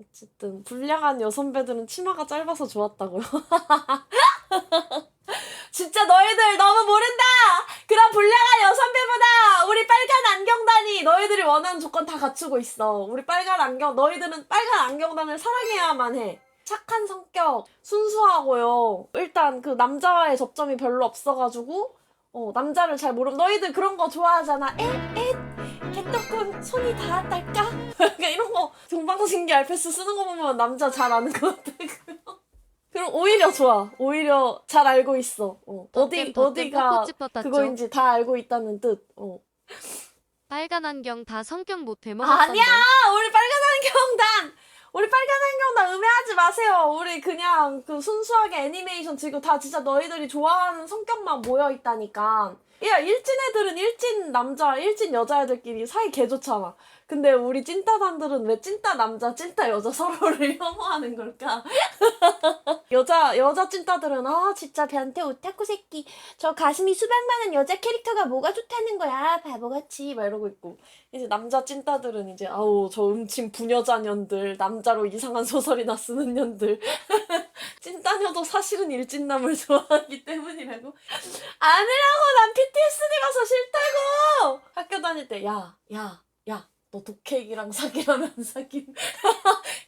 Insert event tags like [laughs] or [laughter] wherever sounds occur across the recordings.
어쨌든 불량한 여선배들은 치마가 짧아서 좋았다고요. [laughs] 진짜 너희들 너무 모른다. 그런 불량한 여선배보다 우리 빨간 안경단이 너희들이 원하는 조건 다 갖추고 있어. 우리 빨간 안경 너희들은 빨간 안경단을 사랑해야만 해. 착한 성격, 순수하고요. 일단 그 남자와의 접점이 별로 없어가지고 어, 남자를 잘 모르면 너희들 그런 거 좋아하잖아. 에? 에? 개떡군 손이 닿았달까? [laughs] 그러니까 이런 거 동방신기 알패스 쓰는 거 보면 남자 잘 아는 것 같아. [laughs] 그럼 오히려 좋아. 오히려 잘 알고 있어. 어. 어 디 어디가. 그거인지 다 알고 있다는 뜻. 어. 빨간 안경 다 성격 못 되먹었던데. 아니야! 우리 빨간 안경단! 우리 빨간 안경단 음해하지 마세요. 우리 그냥 그 순수하게 애니메이션 지금 다 진짜 너희들이 좋아하는 성격만 모여 있다니까. 야, 일진 애들은 일진 남자, 일진 여자애들끼리 사이 개 좋잖아. 근데 우리 찐따단들은 왜 찐따 남자, 찐따 여자 서로를 [laughs] 혐오하는 걸까? [laughs] 여자, 여자 찐따들은, 아, 진짜 변태 오타쿠 새끼. 저 가슴이 수백 많은 여자 캐릭터가 뭐가 좋다는 거야. 바보같이. 막 이러고 있고. 이제 남자 찐따들은 이제 아우 저 음침 부녀자 년들 남자로 이상한 소설이나 쓰는 년들 [laughs] 찐따녀도 사실은 일진남을 좋아하기 때문이라고 아니라고 난 PTSD 가서 싫다고! 학교 다닐 때 야 야 야 너 독핵이랑 사귀라면 사김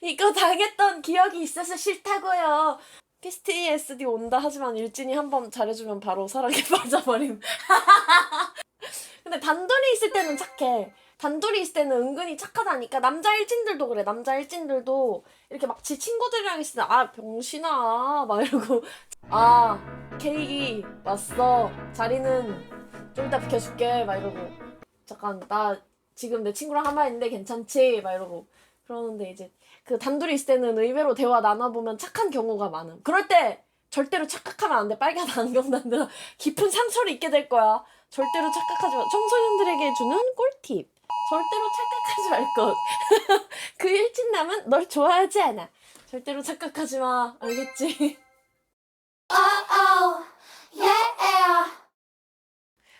이거 당했던 기억이 있어서 싫다고요. PTSD 온다 하지만 일진이 한 번 잘해주면 바로 사랑에 [laughs] 빠져버림. [laughs] 근데 단둘이 있을 때는 착해. 단둘이 있을 때는 은근히 착하다니까. 남자 일진들도 그래. 남자 일진들도 이렇게 막 지 친구들이랑 있을 때, 아, 병신아. 막 이러고, 아, 케이크 왔어. 자리는 좀 이따 비켜줄게. 막 이러고, 잠깐, 나 지금 내 친구랑 한말 있는데 괜찮지? 막 이러고. 그러는데 이제 그 단둘이 있을 때는 의외로 대화 나눠보면 착한 경우가 많음. 그럴 때 절대로 착각하면 안 돼. 빨간 안경단들은 [laughs] 깊은 상처를 입게 될 거야. 절대로 착각하지 마. 청소년들에게 주는 꿀팁. 절대로 착각하지 말 것. [laughs] 그 일진남은 널 좋아하지 않아. 절대로 착각하지 마. 알겠지?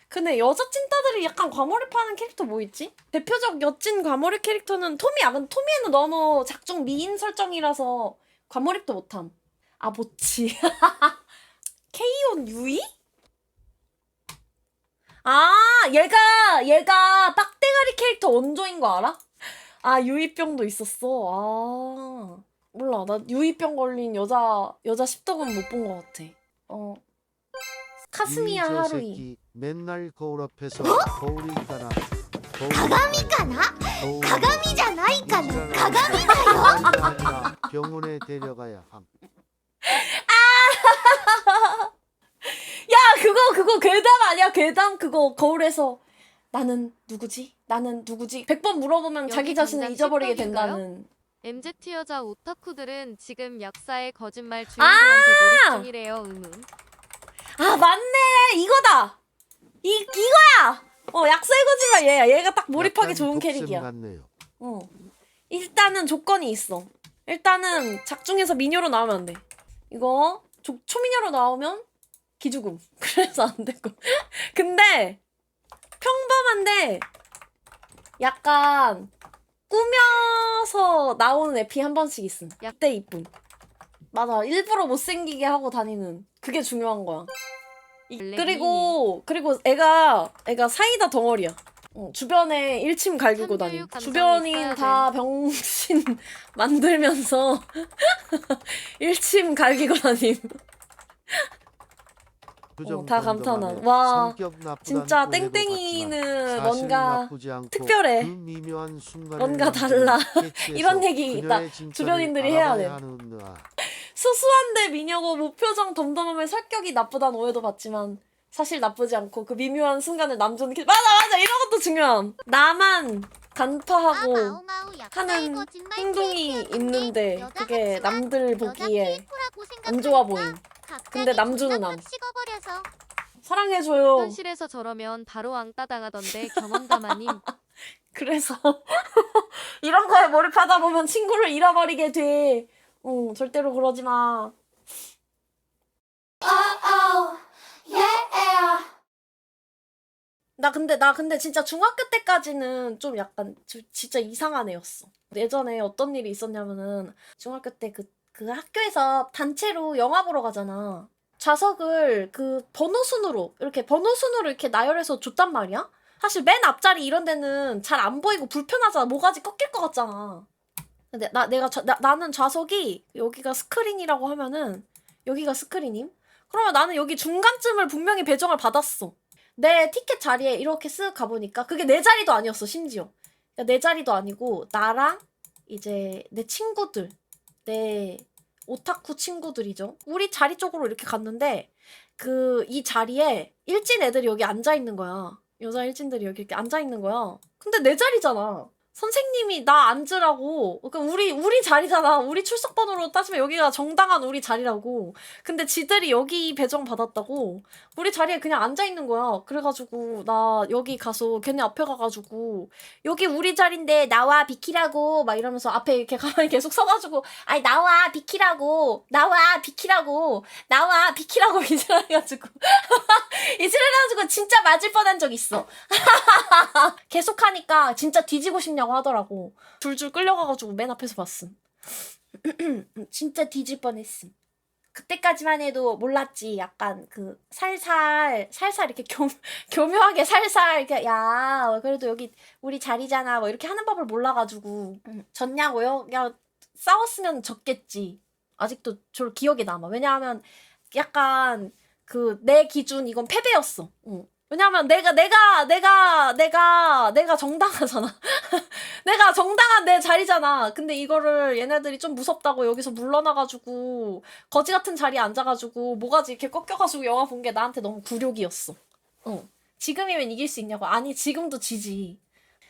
근데 여자 찐따들이 약간 과몰입하는 캐릭터 뭐 있지? 대표적 여찐 과몰입 캐릭터는 토미야. 근데 토미는 너무 작중 미인 설정이라서 과몰입도 못함. 아, 모치. 케이온 [laughs] 유이? 아, 얘가, 얘가 빡대가리 캐릭터 원조인 거 알아? 아, 유이병도 있었어. 아. 몰라. 나 유이병 걸린 여자, 여자 십덕은 못 본 것 같아. 어. 카스미야 이 저 하루이. 새끼 맨날 거울 앞에서 어? 거울이 있잖아. 鏡かな 거울 鏡じゃないかな 있잖아. 鏡だよ 아니라 병원에 데려가야 함. [laughs] 야, 그거, 그거 괴담 아니야? 괴담 그거 거울에서 나는 누구지? 나는 누구지? 100번 물어보면 자기 여기 자신을 당장 잊어버리게? 된다는. MZ 여자 오타쿠들은 지금 약사의 거짓말 아! 주인공한테 몰입 중이래요. 의문. 아, 맞네! 이거다! 이, 이거야! 어, 약사의 거짓말 얘야. 얘가 딱 몰입하기 좋은 캐릭이야. 같네요. 어. 일단은 조건이 있어. 일단은 작중에서 미녀로 나오면 안 돼. 이거 조, 초미녀로 나오면 기죽음. [laughs] 그래서 안 되고. 근데 평범한데 약간 꾸며서 나오는 에피 한 번씩 있음. 약대 이쁨. 맞아. 일부러 못생기게 하고 다니는 그게 중요한 거야. 이- 그리고 그리고 애가 애가 사이다 덩어리야. 어, 주변에 일침 갈기고 다니. 감성이 주변인 있어야 다 병신 [laughs] 만들면서 [laughs] 일침 갈기고 다님. 그 어, 다 감탄한. 와, 진짜 땡땡이는 뭔가 특별해. 그 뭔가 달라. 이런 얘기. 진짜를 주변인들이 해야 돼. [laughs] 수수한데 미녀고 무표정 덤덤함에 성격이 나쁘단 오해도 받지만 사실 나쁘지 않고 그 미묘한 순간을 남주는 키... 맞아 맞아 이런 것도 중요함. 나만 간파하고 하는 행동이 있는데 그게 남들 보기에 안 좋아 보임. 근데 남주는 남. 사랑해줘요. 현실에서 저러면 바로 왕따 당하던데 경험담아님. [laughs] 그래서 [laughs] 이런 거에 몰입하다 보면 친구를 잃어버리게 돼. 어, 절대로 그러지 마. 나 근데 나 근데 진짜 중학교 때까지는 좀 약간 좀 진짜 이상한 애였어. 예전에 어떤 일이 있었냐면은 중학교 때 그 그 학교에서 단체로 영화 보러 가잖아. 좌석을 그 번호 순으로 이렇게 번호 순으로 이렇게 나열해서 줬단 말이야. 사실 맨 앞자리 이런 데는 잘 안 보이고 불편하잖아. 모가지 꺾일 것 같잖아. 근데 나 내가 좌- 나, 나는 좌석이 여기가 스크린이라고 하면은 여기가 스크린임. 그러면 나는 여기 중간쯤을 분명히 배정을 받았어. 내 티켓 자리에 이렇게 쓱 가보니까 그게 내 자리도 아니었어 심지어 그러니까 내 자리도 아니고 나랑 이제 내 친구들 내 오타쿠 친구들이죠. 우리 자리 쪽으로 이렇게 갔는데 그 이 자리에 일진 애들이 여기 앉아 있는 거야. 여자 일진들이 여기 이렇게 앉아 있는 거야. 근데 내 자리잖아 선생님이 나 앉으라고. 그러니까 우리 우리 자리잖아. 우리 출석 번호로 따지면 여기가 정당한 우리 자리라고. 근데 지들이 여기 배정 받았다고. 우리 자리에 그냥 앉아 있는 거야. 그래가지고 나 여기 가서 걔네 앞에 가가지고 여기 우리 자리인데 나와 비키라고 막 이러면서 앞에 이렇게 가만히 계속 서가지고 아니 나와 비키라고. 나와 비키라고. 나와 비키라고 [laughs] 이질해가지고. [laughs] 이질해가지고 진짜 맞을 뻔한 적 있어. [laughs] 계속 하니까 진짜 뒤지고 싶냐 고 하더라고. 줄줄 끌려가가지고 맨 앞에서 봤음. [clears throat] 진짜 뒤질 뻔했음. 그때까지만 해도 몰랐지. 약간 그 살살 살살 이렇게 교, [laughs] 교묘하게 살살 이렇게 야 그래도 여기 우리 자리잖아 뭐 이렇게 하는 법을 몰라가지고 졌냐고요? 야 싸웠으면 졌겠지. 아직도 저 기억에 남아. 왜냐하면 약간 그 내 기준 이건 패배였어. 응. 왜냐하면 내가 내가 내가 내가 내가 정당하잖아. [laughs] 내가 정당한 내 자리잖아. 근데 이거를 얘네들이 좀 무섭다고 여기서 물러나가지고 거지 같은 자리에 앉아가지고 모가지 이렇게 꺾여가지고 영화 본 게 나한테 너무 굴욕이었어. 어. 지금이면 이길 수 있냐고. 아니 지금도 지지.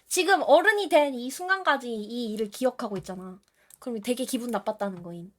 지금 어른이 된 이 순간까지 이 일을 기억하고 있잖아. 그럼 되게 기분 나빴다는 거임.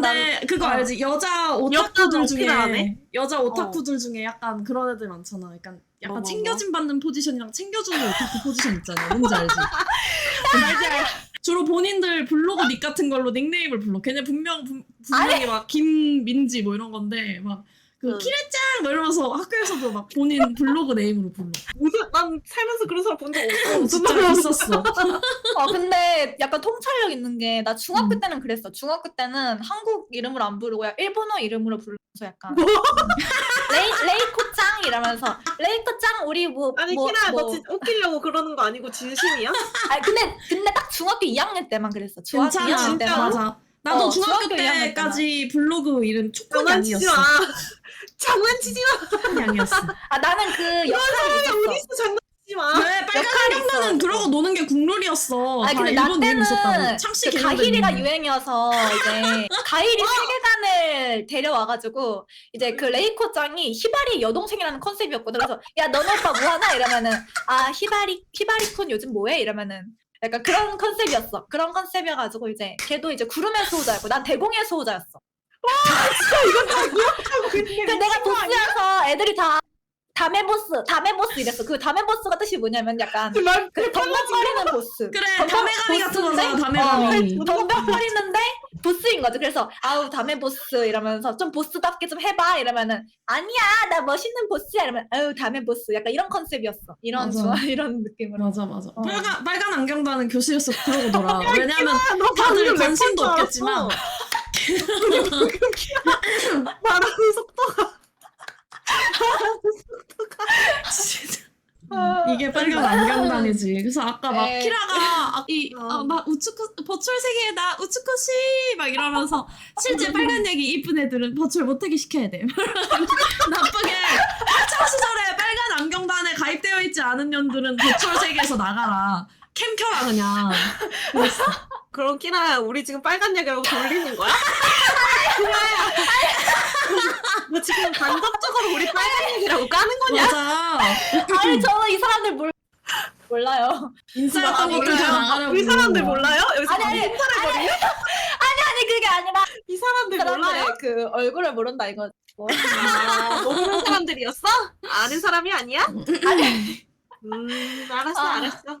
근데 그거 어. 알지? 여자 오타쿠들 중에? 여자 오타쿠들 중에 약간 그런 애들 많잖아. 약간 약간 뭐, 뭐, 챙겨진 받는 포지션이랑 챙겨주는 오타쿠 포지션 있잖아. 뭔지 알지? [laughs] 알지 알지. 주로 본인들 블로그 닉 같은 걸로 닉네임을 불러. 걔네 분명 분, 분명히 막 김민지 뭐 이런 건데 막 그 응. 키레짱 뭐 이러면서 학교에서도 막 본인 블로그 네임으로 불러. 무슨 난 살면서 그런 사람 본 적 없어. 진짜 있었어. [laughs] 아 근데 약간 통찰력 있는 게 나 중학교 음. 때는 그랬어. 중학교 때는 한국 이름으로 안 부르고 야 일본어 이름으로 부르면서 약간 뭐? [laughs] 레이 레이코짱 이러면서 레이코짱 우리 뭐 아니 뭐, 키나 뭐. 너 진, 웃기려고 그러는 거 아니고 진심이야? 아니 근데 근데 딱 중학교 2학년 때만 그랬어. 중학교 괜찮아. 2학년 진짜 때만. 맞아. 나도 어, 중학교, 중학교 때까지 블로그 이름 촉박이 장난치지. 마. [laughs] 장난치지 마. 촉박이 아니었어. [laughs] 아 나는 그 역할이 있었어. 어디 있어 장난치지 마. 왜 빨간 역할이 안경단은 있어. 그러고 노는 게 국룰이었어. 아니 다 근데 나. 때는 창씨 그 때문에. 유행이어서 이제 [laughs] 가히리 세계관을 데려와가지고 이제 그 레이코짱이 히바리 여동생이라는 컨셉이었거든. 그래서 야 너네 오빠 뭐 하나 이러면은 아 히바리 히바리쿤 요즘 뭐해 이러면은 약간 그런 컨셉이었어. 그런 컨셉이어가지고 이제 걔도 이제 구름의 수호자였고 난 대공의 수호자였어. 근데 내가 보스여서 애들이 다 다메 보스, 다메 보스 이랬어. 그 다메 보스가 뜻이 뭐냐면 약간 말그 덤벙거리는 보스. 그래 덤벙- 다메가미 같은? 거잖아 다메가미. 어, 덤벙거리는데 보스인 거지. 그래서 아우 다메 보스 이러면서 좀 보스답게 좀 해봐 이러면은 아니야 나 멋있는 보스야 이러면 아우 다메 보스 약간 이런 컨셉이었어. 이런 맞아. 좋아 이런 느낌으로. 맞아 맞아. 어. 빨간 빨간 안경단은 교실에서 그러고 놀아. 왜냐면 너 다들 관심도 없겠지만. 알았어. [laughs] [laughs] 말하는 속도가 진짜. 이게 빨간 안경단이지. 그래서 아까 막 에. 키라가 이 어. 어, 막 우츠쿠 버추얼 세계에 나 우츠쿠시 막 이러면서 실제 빨간 얘기 이쁜 애들은 버추얼 못하게 시켜야 돼. [laughs] 나쁘게 학창 시절에 빨간 안경단에 가입되어 있지 않은 년들은 버추얼 세계에서 나가라. 캠 켜라 그냥. [laughs] 그럼 키나야 우리 지금 빨간 얘기하고 돌리는 거야? [laughs] 키나야 너 지금 간접적으로 우리 빨간 얘기라고 [laughs] 까는 거냐? 맞아. 아니 저는 이 사람들 몰 몰라요. 인싸였던 아, 것들 다 몰라요? 나가라고. 우리 사람들 몰라요? 여기서 아니 아니 아니 인사를 [laughs] 아니 그게 아니라 이 사람들 몰라요? 사람들의 그 얼굴을 모른다 이거. 뭐. 아, 모르는 사람들이었어? 아는 사람이 아니야? 아니 음, 알았어, 아. 알았어.